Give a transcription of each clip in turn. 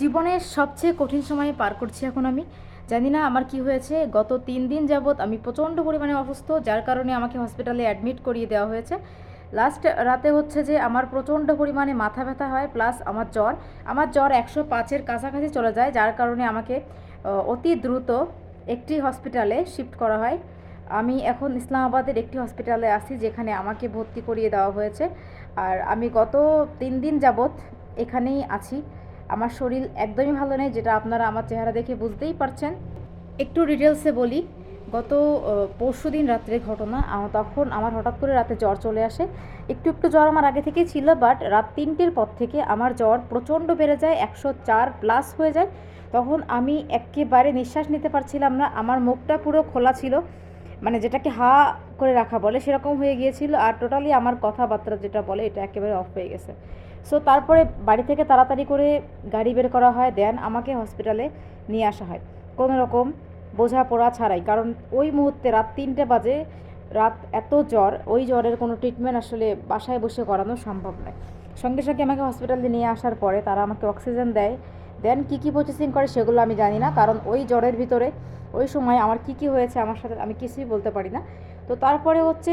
জীবনের সবচেয়ে কঠিন সময় পার করছি এখন আমি। জানি না আমার কি হয়েছে, গত তিন দিন যাবৎ আমি প্রচণ্ড পরিমাণে অসুস্থ, যার কারণে আমাকে হসপিটালে অ্যাডমিট করিয়ে দেওয়া হয়েছে। লাস্ট রাতে হচ্ছে যে আমার প্রচণ্ড পরিমাণে মাথা ব্যথা হয় প্লাস আমার জ্বর। আমার জ্বর একশো পাঁচের কাছাকাছি চলে যায়, যার কারণে আমাকে অতি দ্রুত একটি হসপিটালে শিফট করা হয়। আমি এখন ইসলামাবাদের একটি হসপিটালে আছি, যেখানে আমাকে ভর্তি করিয়ে দেওয়া হয়েছে। আর আমি গত তিন দিন যাবৎ এখানেই আছি। আমার শরীর একদমই ভালো নেই, যেটা আপনারা আমার চেহারা দেখে বুঝতেই পারছেন। একটু ডিটেলসে বলি। গত পরশু দিন রাত্রে ঘটনা তখন আমার হঠাৎ করে রাতে জ্বর চলে আসে। একটু একটু জ্বর আমার আগে থেকেই ছিল বাট রাত তিনটের পর থেকে আমার জ্বর প্রচণ্ড বেড়ে যায়, একশো চার প্লাস হয়ে যায়। তখন আমি একেবারে নিঃশ্বাস নিতে পারছিলাম না, আমার মুখটা পুরো খোলা ছিল। মানে যেটাকে হা করে রাখা বলে সেরকম হয়ে গিয়েছিল, আর টোটালি আমার কথাবার্তা যেটা বলে, এটা একেবারে অফ হয়ে গেছে। সো তারপরে বাড়ি থেকে তাড়াতাড়ি করে গাড়ি বের করা হয় দেন আমাকে হসপিটালে নিয়ে আসা হয়। কোনো রকম বোঝাপড়া ছাড়াই, কারণ ওই মুহূর্তে রাত তিনটে বাজে, রাত এত জ্বর, ওই জ্বরের কোনো ট্রিটমেন্ট আসলে বাসায় বসে করানো সম্ভব নয়। সঙ্গে সঙ্গে আমাকে হসপিটালে নিয়ে আসার পরে তারা আমাকে অক্সিজেন দেয়। দেন কী কী প্রসেসিং করে সেগুলো আমি জানি না, কারণ ওই জ্বরের ভিতরে ওই সময় আমার কি কি হয়েছে আমার সাথে আমি কিছুই বলতে পারি না। তো তারপরে হচ্ছে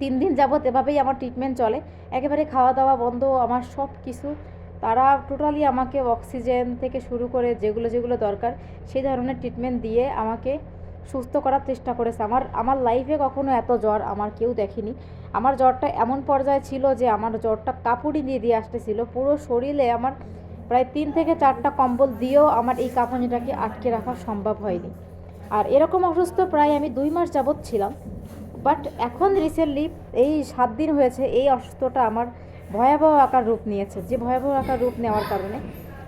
তিন দিন যাবৎ এভাবেই আমার ট্রিটমেন্ট চলে। একেবারে খাওয়া দাওয়া বন্ধ, আমার সব কিছু তারা টোটালি আমাকে অক্সিজেন থেকে শুরু করে যেগুলো যেগুলো দরকার, সেই ধরনের ট্রিটমেন্ট দিয়ে আমাকে সুস্থ করার চেষ্টা করেছে। আমার আমার লাইফে কখনো এত জ্বর আমার কেউ দেখেনি। আমার জ্বরটা এমন পর্যায়ে ছিল যে আমার জ্বরটা কাপড়ই দিয়ে দিয়ে আসতেছিল। পুরো শরীরে আমার প্রায় তিন থেকে চারটা কম্বল দিয়েও আমার এই কাঁপুনিটাকে আটকে রাখা সম্ভব হয়নি। আর এরকম অসুস্থ প্রায় আমি দুই মাস যাবৎ ছিলাম। বাট এখন রিসেন্টলি এই সাত দিন হয়েছে, এই অসুস্থতা আমার ভয়াবহ আকার রূপ নিয়েছে। যে ভয়াবহ আকার রূপ নেওয়ার কারণে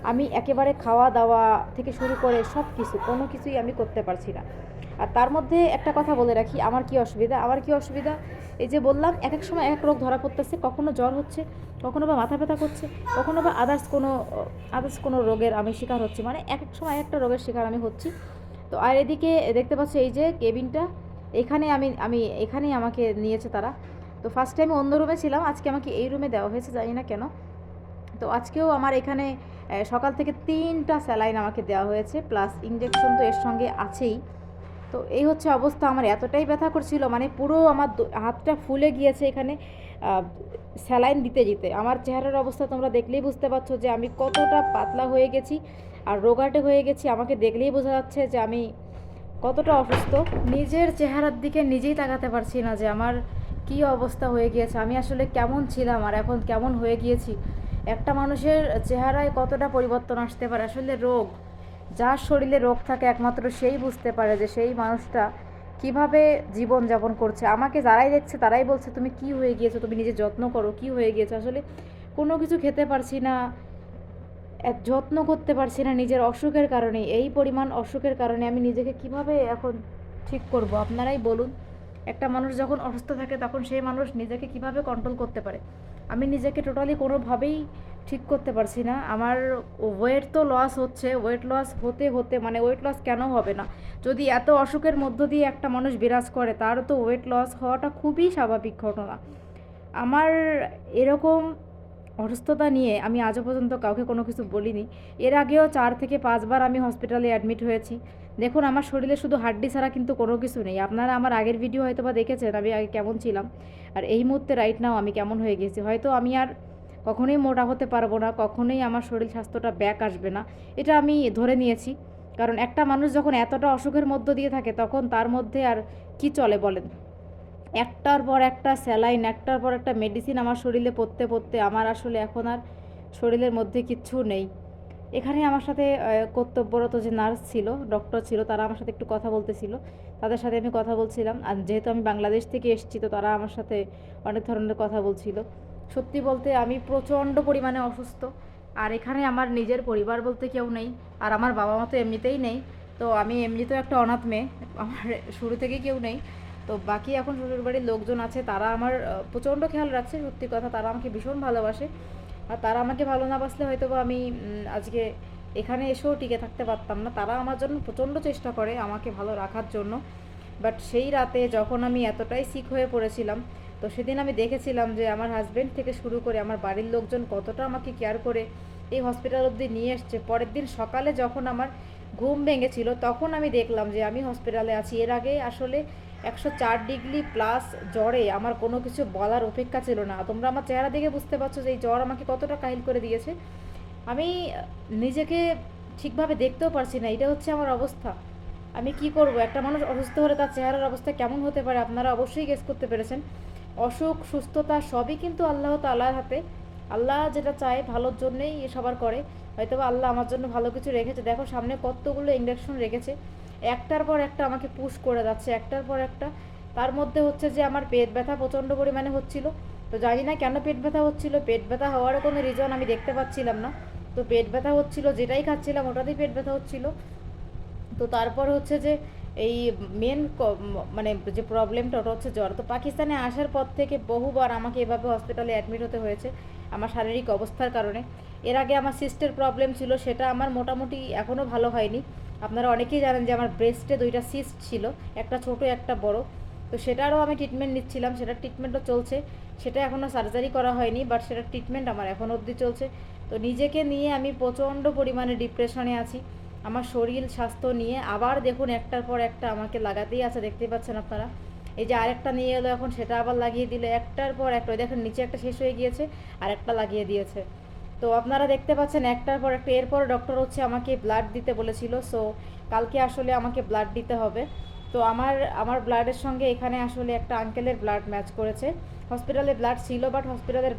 আমি একেবারে খাওয়া দাওয়া থেকে শুরু করে সব কিছু কোনো কিছুই আমি করতে পারছি না। আর তার মধ্যে একটা কথা বলে রাখি, আমার কি অসুবিধা? আমার কি অসুবিধা? এই যে বললাম এক এক সময় এক রোগ ধরা পড়তেছে, কখনো জ্বর হচ্ছে, কখনো বা মাথা ব্যথা করছে, কখনো বা আদার্স কোনো আদার্স কোনো রোগের আমি শিকার হচ্ছি। মানে এক এক সময় এক একটা রোগের শিকার আমি হচ্ছি। তো আর এদিকে দেখতে পাচ্ছি এই যে কেবিনটা এখানে আমি আমি এখানেই আমাকে নিয়েছে তারা। তো ফার্স্ট টাইম অন্য রুমে ছিলাম, আজকে আমাকে এই রুমে দেওয়া হয়েছে, জানি না কেন। তো আজকেও আমার এখানে সকাল থেকে তিনটা স্যালাইন আমাকে দেওয়া হয়েছে প্লাস ইঞ্জেকশন তো এর সঙ্গে আছেই। তো এই হচ্ছে অবস্থা, আমার এতটাই ব্যথা করছিল মানে পুরো আমার হাতটা ফুলে গিয়েছে এখানে স্যালাইন দিতে দিতে। আমার চেহারার অবস্থা তোমরা দেখলেই বুঝতে পারছ যে আমি কতটা পাতলা হয়ে গেছি, আর রোগাটে হয়ে গেছি। আমাকে দেখলেই বোঝা যাচ্ছে যে আমি কতটা অসুস্থ? নিজের চেহারার দিকে নিজেই তাকাতে পারছি না যে আমার কি অবস্থা হয়ে গিয়েছে। আমি আসলে কেমন ছিলাম আর এখন কেমন হয়ে গিয়েছি? একটা মানুষের চেহারায় কতটা পরিবর্তন আসতে পারে? আসলে রোগ, যার শরীরে রোগ থাকে একমাত্র সেই বুঝতে পারে যে সেই মানুষটা কীভাবে জীবন যাপন করছে। আমাকে যারাই দেখছে তারাই বলছে, তুমি কি হয়ে গিয়েছো? তুমি নিজের যত্ন করো, কি হয়ে গিয়েছো? আসলে কোনো কিছু খেতে পারছি না। এক যত্ন করতে পারছি না নিজের অসুখের কারণে। এই পরিমাণ অসুখের কারণে আমি নিজেকে কীভাবে এখন ঠিক করব? আপনারাই বলুন। একটা মানুষ যখন অসুস্থ থাকে, তখন সেই মানুষ নিজেকে কীভাবে কন্ট্রোল করতে পারে? আমি নিজেকে টোটালি কোনোভাবেই ঠিক করতে পারছি না। আমার ওয়েট তো লস হচ্ছে। ওয়েট লস হতে হতে মানে ওয়েট লস কেন হবে না? যদি এত অসুখের মধ্য দিয়ে একটা মানুষ বিরাজ করে, তার তো ওয়েট লস হওয়াটা খুবই স্বাভাবিক ঘটনা। আমার এরকম অসুস্থতা নিয়ে আমি আজও পর্যন্ত কাউকে কোনো কিছু বলিনি। এর আগেও চার থেকে পাঁচবার আমি হসপিটালে অ্যাডমিট হয়েছি। দেখুন, আমার শরীরে শুধু হাড্ডি ছাড়া কিন্তু কোনো কিছু নেই। আপনারা আমার আগের ভিডিও হয়তো বা দেখেছেন, আমি আগে কেমন ছিলাম। আর এই মুহূর্তে রাইট নাও আমি কেমন হয়ে গেছি? হয়তো আমি আর কখনোই মোটা হতে পারব না, কখনোই আমার শরীর স্বাস্থ্যটা ব্যাক আসবে না। এটা আমি ধরে নিয়েছি। কারণ একটা মানুষ যখন এতটা অসুখের মধ্য দিয়ে থাকে, তখন তার মধ্যে আর কি চলে বলেন? একটার পর একটা স্যালাইন, একটার পর একটা মেডিসিন আমার শরীরে পড়তে পড়তে আমার আসলে এখন আর শরীরের মধ্যে কিচ্ছু নেই। এখানে আমার সাথে কর্তব্যরত যে নার্স ছিল ডক্টর ছিল, তারা আমার সাথে একটু কথা বলতেছিল। তাদের সাথে আমি কথা বলছিলাম। আর যেহেতু আমি বাংলাদেশ থেকে এসেছি, তো তারা আমার সাথে অনেক ধরনের কথা বলছিল। সত্যি বলতে আমি প্রচণ্ড পরিমাণে অসুস্থ। আর এখানে আমার নিজের পরিবার বলতে কেউ নেই। আর আমার বাবা মা তো এমনিতেই নেই। তো আমি এমনিতেও একটা অনাথ মেয়ে। আমার শুরু থেকেই কেউ নেই। তো বাকি এখন শ্বশুরবাড়ির লোকজন আছে, তারা আমার প্রচণ্ড খেয়াল রাখছে, সত্যি কথা, তারা আমাকে ভীষণ ভালোবাসে। আর তারা আমাকে ভালো না বাসলে হয়তো আমি আজকে এখানে এসেও টিকে থাকতে পারতাম না। তারা আমার জন্য প্রচণ্ড চেষ্টা করে আমাকে ভালো রাখার জন্য। বাট সেই রাতে যখন আমি এতটাই সিক হয়ে পড়েছিলাম, তো সেদিন আমি দেখেছিলাম যে আমার হাজব্যান্ড থেকে শুরু করে আমার বাড়ির লোকজন কতটা আমাকে কেয়ার করে, এই হসপিটাল অবধি নিয়ে এসছে। পরের দিন সকালে যখন আমার ঘুম ভেঙেছিল, তখন আমি দেখলাম যে আমি হসপিটালে আছি। এর আগে আসলে একশো চার ডিগ্রি প্লাস জ্বরে আমার কোনো কিছু বলার অপেক্ষা ছিল না। তোমরা আমার চেহারা দেখে বুঝতে পারছ যে এই জ্বর আমাকে কতটা কাহিল করে দিয়েছে। আমি নিজেকে ঠিকভাবে দেখতেও পারছি না, এটা হচ্ছে আমার অবস্থা। আমি কি করব? একটা মানুষ অসুস্থ হলে তার চেহারার অবস্থা কেমন হতে পারে? আপনারা অবশ্যই গেস করতে পেরেছেন। অসুখ, সুস্থতা সবই কিন্তু আল্লাহ তাল্লাহর হাতে। আল্লাহ যেটা চায় ভালোর জন্যেই সবার করে। হয়তো আল্লাহ আমার জন্য ভালো কিছু রেখেছে। দেখো, সামনে কতগুলো ইঞ্জেকশন রেখেছে। একটার পর একটা আমাকে পুশ করে যাচ্ছে, একটার পর একটা। তার মধ্যে হচ্ছে যে আমার পেট ব্যথা প্রচণ্ড পরিমাণে হচ্ছিল। তো জানি না কেন পেট ব্যথা হচ্ছিল। পেট ব্যথা হওয়ার কোনো রিজন আমি দেখতে পাচ্ছিলাম না। তো পেট ব্যথা হচ্ছিল, যেটাই খাচ্ছিলাম ওটাতেই পেট ব্যথা হচ্ছিল। তো তারপর হচ্ছে যে এই মেন মানে যে প্রবলেমটা ওটা হচ্ছে জ্বর। তো পাকিস্তানে আসার পর থেকে বহুবার আমাকে এভাবে হসপিটালে অ্যাডমিট হতে হয়েছে আমার শারীরিক অবস্থার কারণে। এর আগে আমার সিস্টের প্রবলেম ছিল, সেটা আমার মোটামুটি এখনও ভালো হয়নি। আপনারা অনেকেই জানেন যে আমার ব্রেস্টে দুইটা সিস্ট ছিল, একটা ছোট, একটা বড়। তো সেটারও আমি ট্রিটমেন্ট নিচ্ছিলাম, সেটার ট্রিটমেন্টও চলছে। সেটা এখনও সার্জারি করা হয়নি বাট সেটার ট্রিটমেন্ট আমার এখন অবধি চলছে। তো নিজেকে নিয়ে আমি প্রচণ্ড পরিমাণে ডিপ্রেশনে আছি। আমার শরীর, স্বাস্থ্য নিয়ে আবার দেখুন একটার পর একটা আমাকে লাগাতেই আছে, দেখতেই পাচ্ছেন আপনারা। এই যে আরেকটা নিয়ে এলো এখন, সেটা আবার লাগিয়ে দিলে একটার পর একটা দেখেন নিচে একটা শেষ হয়ে গিয়েছে, আরেকটা লাগিয়ে দিয়েছে। তো আপনারা দেখতে পাচ্ছেন একটার পর একটা, এরপর ডক্টর হচ্ছে আমাকে ব্লাড দিতে বলেছিল সো কালকে আসলে আমাকে ব্লাড দিতে হবে। তো আমার আমার ব্লাডের সঙ্গে এখানে আসলে একটা আঙ্কেলের ব্লাড ম্যাচ করেছে। হসপিটালে ব্লাড ছিল বাট হসপিটালের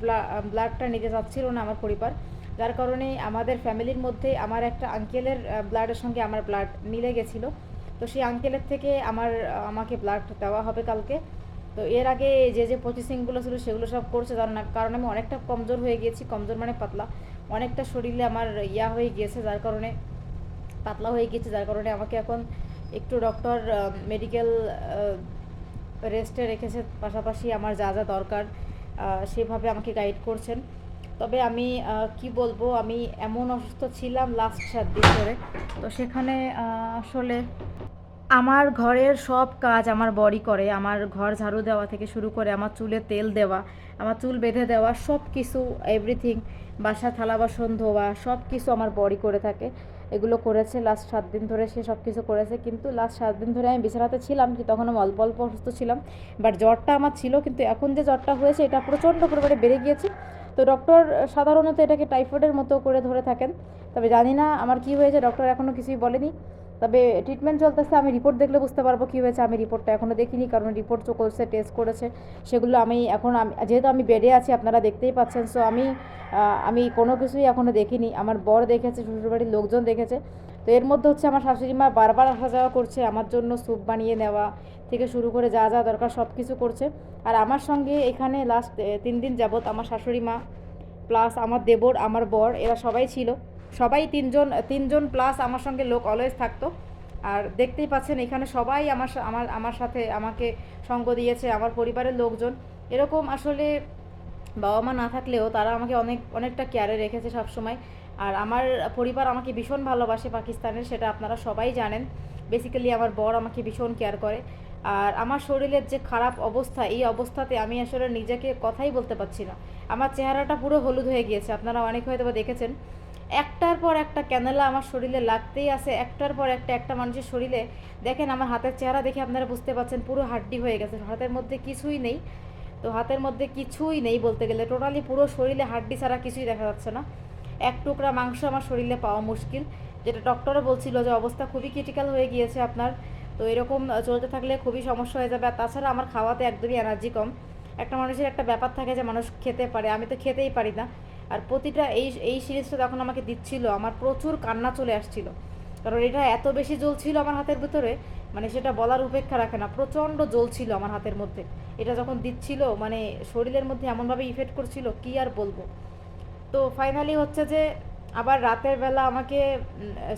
ব্লাডটা নিতে চাচ্ছিল না আমার পরিবার। যার কারণে আমাদের ফ্যামিলির মধ্যে আমার একটা আঙ্কেলের ব্লাডের সঙ্গে আমার ব্লাড মিলে গেছিল। তো সেই আঙ্কেলের থেকে আমার আমাকে ব্লাড দেওয়া হবে কালকে। তো এর আগে যে যে প্রসেসিংগুলো ছিল সেগুলো সব করছে কারণ কারণ আমি অনেকটা কমজোর হয়ে গিয়েছি, কমজোর মানে পাতলা। অনেকটা শরীরে আমার ইয়া হয়ে গিয়েছে, যার কারণে পাতলা হয়ে গিয়েছে, যার কারণে আমাকে এখন একটু ডক্টর মেডিকেল রেস্টে রেখেছে। পাশাপাশি আমার যা যা দরকার সেভাবে আমাকে গাইড করছেন। তবে আমি কি বলব, আমি এমন অসুস্থ ছিলাম লাস্ট সাত দিন ধরে। তো সেখানে আসলে আমার ঘরের সব কাজ আমার বডি করে। আমার ঘর ঝাড়ু দেওয়া থেকে শুরু করে, আমার চুলে তেল দেওয়া, আমার চুল বেঁধে দেওয়া সব কিছু এভরিথিং বাসা, থালা, বাসন ধোয়া সব কিছু আমার বডি করে থাকে। এগুলো করেছে লাস্ট সাত দিন ধরে, সে সব কিছু করেছে। কিন্তু লাস্ট সাত দিন ধরে আমি বিছানাতে ছিলাম কি তখন আমি অল্প অল্প অসুস্থ ছিলাম। বাট জ্বরটা আমার ছিল, কিন্তু এখন যে জ্বরটা হয়েছে, এটা প্রচণ্ড পরিমাণে বেড়ে গিয়েছে। তো ডক্টর সাধারণত এটাকে টাইফয়েডের মতো করে ধরে থাকেন। তবে জানি না আমার কি হয়েছে ডক্টর এখনও কিছুই বলেনি। তবে ট্রিটমেন্ট চলতেছে, আমি রিপোর্ট দেখলে বুঝতে পারব কী হয়েছে। আমি রিপোর্টটা এখনও দেখিনি, কারণ রিপোর্ট চো করছে টেস্ট করেছে। সেগুলো আমি এখন যেহেতু আমি বেডে আছি, আপনারা দেখতেই পাচ্ছেন। সো আমি আমি কোনো কিছুই এখনও দেখিনি। আমার বর দেখেছে, শ্বশুরবাড়ির লোকজন দেখেছে। তো এর মধ্যে হচ্ছে আমার শাশুড়ি মা বারবার আসা যাওয়া করছে, আমার জন্য স্যুপ বানিয়ে নেওয়া থেকে শুরু করে যা যা দরকার সব কিছু করছে। আর আমার সঙ্গে এখানে লাস্ট তিন দিন যাবৎ আমার শাশুড়ি মা প্লাস আমার দেবর, আমার বর, এরা সবাই ছিল। সবাই তিনজন তিনজন প্লাস আমার সঙ্গে লোক অলওয়েজ থাকতো। আর দেখতেই পাচ্ছেন এখানে সবাই আমার আমার আমার সাথে আমাকে সঙ্গ দিয়েছে, আমার পরিবারের লোকজন। এরকম আসলে বাবা মা না থাকলেও তারা আমাকে অনেক, অনেকটা কেয়ারে রেখেছে সবসময়। আর আমার পরিবার আমাকে ভীষণ ভালোবাসে পাকিস্তানের, সেটা আপনারা সবাই জানেন। বেসিক্যালি আমার বর আমাকে ভীষণ কেয়ার করে। আর আমার শরীরের যে খারাপ অবস্থা, এই অবস্থাতে আমি আসলে নিজেকে কথাই বলতে পারছি না। আমার চেহারাটা পুরো হলুদ হয়ে গিয়েছে, আপনারা অনেক হয়তো দেখেছেন। একটার পর একটা ক্যানেলা আমার শরীরে লাগতেই আছে, একটার পর একটা একটা মানুষের শরীরে। দেখেন আমার হাতের চেহারা দেখে আপনারা বুঝতে পারছেন, পুরো হাড্ডি হয়ে গেছে। হাতের মধ্যে কিছুই নেই। তো হাতের মধ্যে কিছুই নেই বলতে গেলে, টোটালি পুরো শরীরে হাড্ডি ছাড়া কিছুই দেখা যাচ্ছে না। এক টুকরা মাংস আমার শরীরে পাওয়া মুশকিল। যেটা ডক্টরও বলছিল যে অবস্থা খুবই ক্রিটিক্যাল হয়ে গিয়েছে আপনার। তো এরকম চলতে থাকলে খুবই সমস্যা হয়ে যাবে। আর তাছাড়া আমার খাওয়াতে একদমই এনার্জি কম। একটা মানুষের একটা ব্যাপার থাকে যে মানুষ খেতে পারে, আমি তো খেতেই পারি না। আর প্রতিটা এই এই সিরিজটা যখন আমাকে দিচ্ছিল, আমার প্রচুর কান্না চলে আসছিল। কারণ এটা এত বেশি জ্বলছিল আমার হাতের ভিতরে মানে সেটা বলার উপেক্ষা রাখে না। প্রচণ্ড জ্বলছিল আমার হাতের মধ্যে। এটা যখন দিচ্ছিল মানে শরীরের মধ্যে এমনভাবে ইফেক্ট করছিল, কি আর বলব? তো ফাইনালি হচ্ছে যে আবার রাতের বেলা আমাকে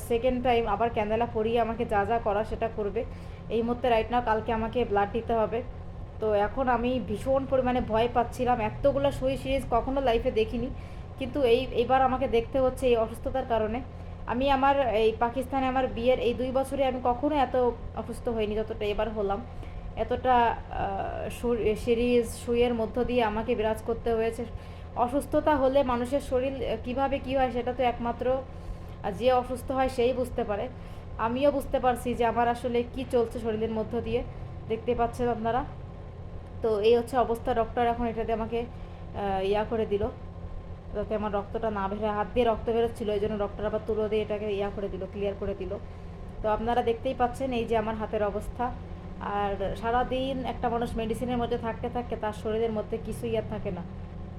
সেকেন্ড টাইম আবার ক্যান্ডেলা পরিয়ে আমাকে যা যা করা সেটা করবে। এই মুহূর্তে রাইট নাও কালকে আমাকে ব্লাড দিতে হবে। তো এখন আমি ভীষণ পরিমাণে ভয় পাচ্ছিলাম। এতগুলো সই সিরিজ কখনো লাইফে দেখিনি। কিন্তু এই এবার আমাকে দেখতে হচ্ছে এই অসুস্থতার কারণে। আমি আমার, এই পাকিস্তানে আমার বিয়ের এই দুই বছরে আমি কখনো এত অসুস্থ হইনি যতটা এবার হলাম। এতটা সিরিজ শুয়ের মধ্য দিয়ে আমাকে বিরাজ করতে হয়েছে। অসুস্থতা হলে মানুষের শরীর কীভাবে কি হয় সেটা তো একমাত্র যে অসুস্থ হয় সেই বুঝতে পারে। আমিও বুঝতে পারছি যে আমার আসলে কি চলছে শরীরের মধ্য দিয়ে। দেখতে পাচ্ছেন আপনারা। তো এই হচ্ছে অবস্থা। ডক্টর এখন এটাতে আমাকে ইয়া করে দিল। যাতে আমার রক্তটা না বের হয় হাত দিয়ে রক্ত বেরোচ্ছিলো, এই জন্য ডক্টর আবার তুলো দিয়ে এটাকে ইয়া করে দিল ক্লিয়ার করে দিল। তো আপনারা দেখতেই পাচ্ছেন এই যে আমার হাতের অবস্থা। আর সারাদিন একটা মানুষ মেডিসিনের মধ্যে থাকতে থাকতে তার শরীরের মধ্যে কিছুই আর থাকে না।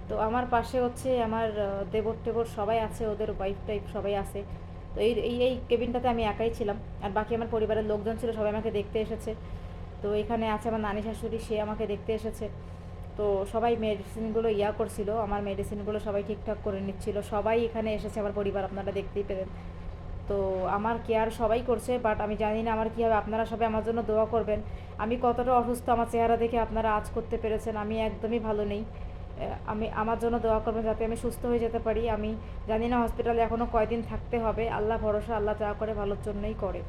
তো আমার পাশে হচ্ছে আমার দেবর টেবর সবাই আছে, ওদের ওয়াইফ টাইপ সবাই আছে। তো এই এই এই কেবিনটাতে আমি একাই ছিলাম, আর বাকি আমার পরিবারের লোকজন ছিল, সবাই আমাকে দেখতে এসেছে। তো এখানে আছে আমার নানি শাশুড়ি, সে আমাকে দেখতে এসেছে। তো সবাই মেডিসিনগুলো ইয়া করছিল, আমার মেডিসিনগুলো সবাই ঠিকঠাক করে নিচ্ছিল। সবাই এখানে এসেছে, আমার পরিবার আপনারা দেখতেই পেলেন। তো আমার কেয়ার সবাই করছে বাট আমি জানি না আমার কী হবে, আপনারা সবাই আমার জন্য দোয়া করবেন। আমি কতটা অসুস্থ, আমার চেহারা দেখে আপনারা আজ করতে পেরেছেন, আমি একদমই ভালো নেই। আমি, আমার জন্য দোয়া করবেন যাতে আমি সুস্থ হয়ে যেতে পারি। আমি জানি না হসপিটালে এখনও কয়দিন থাকতে হবে। আল্লাহ ভরসা, আল্লাহ যা করে ভালোর জন্যই করে।